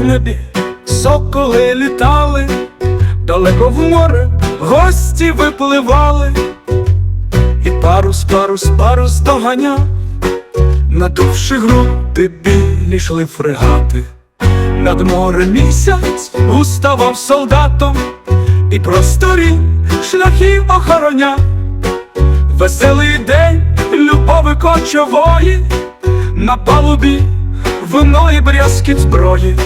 В соколи літали, далеко в море гості випливали, і парус, парус, парус доганяв, надувши груди білі йшли фрегати, над морем місяць уставав солдатом, і просторі шляхів охороняв. Веселий день любови кочової, на палубі вино і брязкіт зброї.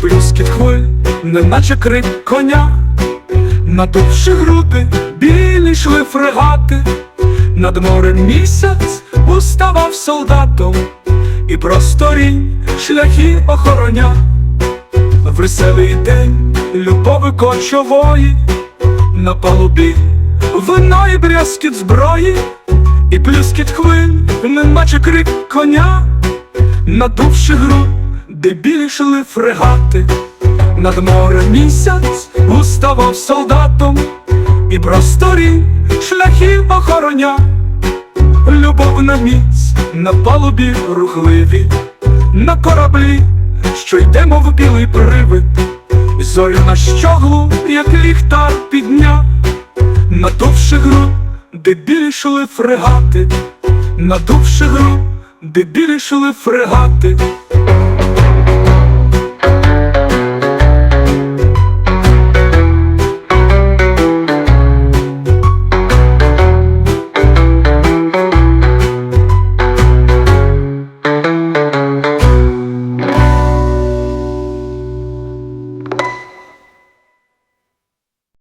Плюскіт хвиль, неначе крик коня, надувши груди, білі йшли фрегати, над морем місяць уставав солдатом, і просторі шляхи охороня. В веселий день любови кочової, на палубі вино і брязкіт зброї, і плюскіт хвиль, неначе крик коня, надувши гру, де білі йшли фрегати, над морем місяць уставав солдатом, і просторі шляхи охороня, любовна міць на палубі рухливі, на кораблі, що йдемо в білий привид, зорю на щоглу, як ліхтар підняв, надувши гру, де білі йшли фрегати, надувши гру, де білі йшли фрегати.